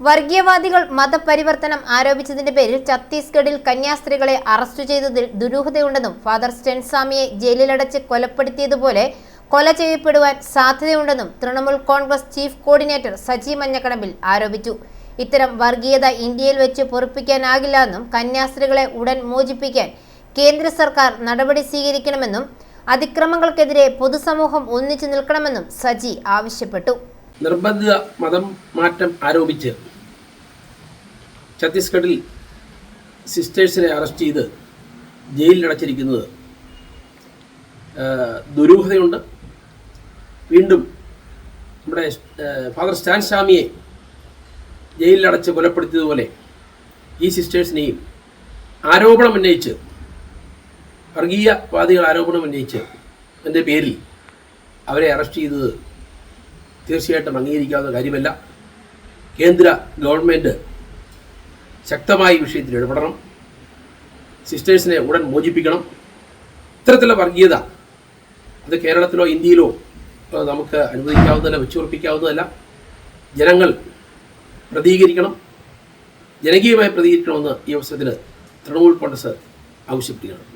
വർഗീയവാദികൾ മതപരിവർത്തനം ആരോപിച്ചതിന്റെ പേരിൽ ഛത്തീസ്ഗഡിൽ കന്യാസ്ത്രീകളെ അറസ്റ്റ് ചെയ്തതിൽ ദുരൂഹതയുണ്ടെന്നും ഫാദർ സ്റ്റെൻസ്വാമിയെ ജയിലിലടച്ച് കൊലപ്പെടുത്തിയതുപോലെ കൊല ചെയ്യപ്പെടുവാൻ സാധ്യതയുണ്ടെന്നും തൃണമൂൽ കോൺഗ്രസ് ചീഫ് കോർഡിനേറ്റർ സജി മഞ്ഞക്കടമ്പിൽ ആരോപിച്ചു. ഇത്തരം വർഗീയത ഇന്ത്യയിൽ വെച്ച് പൊറുപ്പിക്കാനാകില്ലെന്നും കന്യാസ്ത്രീകളെ ഉടൻ മോചിപ്പിക്കാൻ കേന്ദ്ര സർക്കാർ നടപടി സ്വീകരിക്കണമെന്നും അതിക്രമങ്ങൾക്കെതിരെ പൊതുസമൂഹം ഒന്നിച്ചു നിൽക്കണമെന്നും സജി ആവശ്യപ്പെട്ടു. നിർബന്ധിത മതം മാറ്റം ആരോപിച്ച് ഛത്തീസ്ഗഡിൽ സിസ്റ്റേഴ്സിനെ അറസ്റ്റ് ചെയ്ത് ജയിലിലടച്ചിരിക്കുന്നത് ദുരൂഹതയുണ്ട്. വീണ്ടും നമ്മുടെ ഫാദർ സ്റ്റാൻ സ്വാമിയെ ജയിലിലടച്ച് കൊലപ്പെടുത്തിയതുപോലെ ഈ സിസ്റ്റേഴ്സിനെയും ആരോപണം ഉന്നയിച്ച് വർഗീയവാദികൾ ആരോപണം ഉന്നയിച്ച് എന്റെ പേരിൽ അവരെ അറസ്റ്റ് ചെയ്തത് തീർച്ചയായിട്ടും അംഗീകരിക്കാവുന്ന കാര്യമല്ല. കേന്ദ്ര ഗവൺമെന്റ് ശക്തമായി വിഷയത്തിൽ ഇടപെടണം. സിസ്റ്റേഴ്സിനെ ഉടൻ മോചിപ്പിക്കണം. ഇത്തരത്തിലുള്ള വർഗീയത അത് കേരളത്തിലോ ഇന്ത്യയിലോ നമുക്ക് അനുവദിക്കാവുന്നതല്ല വെച്ചുറപ്പിക്കാവുന്നതല്ല. ജനങ്ങൾ പ്രതികരിക്കണം. ജനകീയമായി പ്രതികരിക്കണമെന്ന് ഈ അവസരത്തിൽ തൃണമൂൽ കോൺഗ്രസ് ആവശ്യപ്പെടുകയാണ്.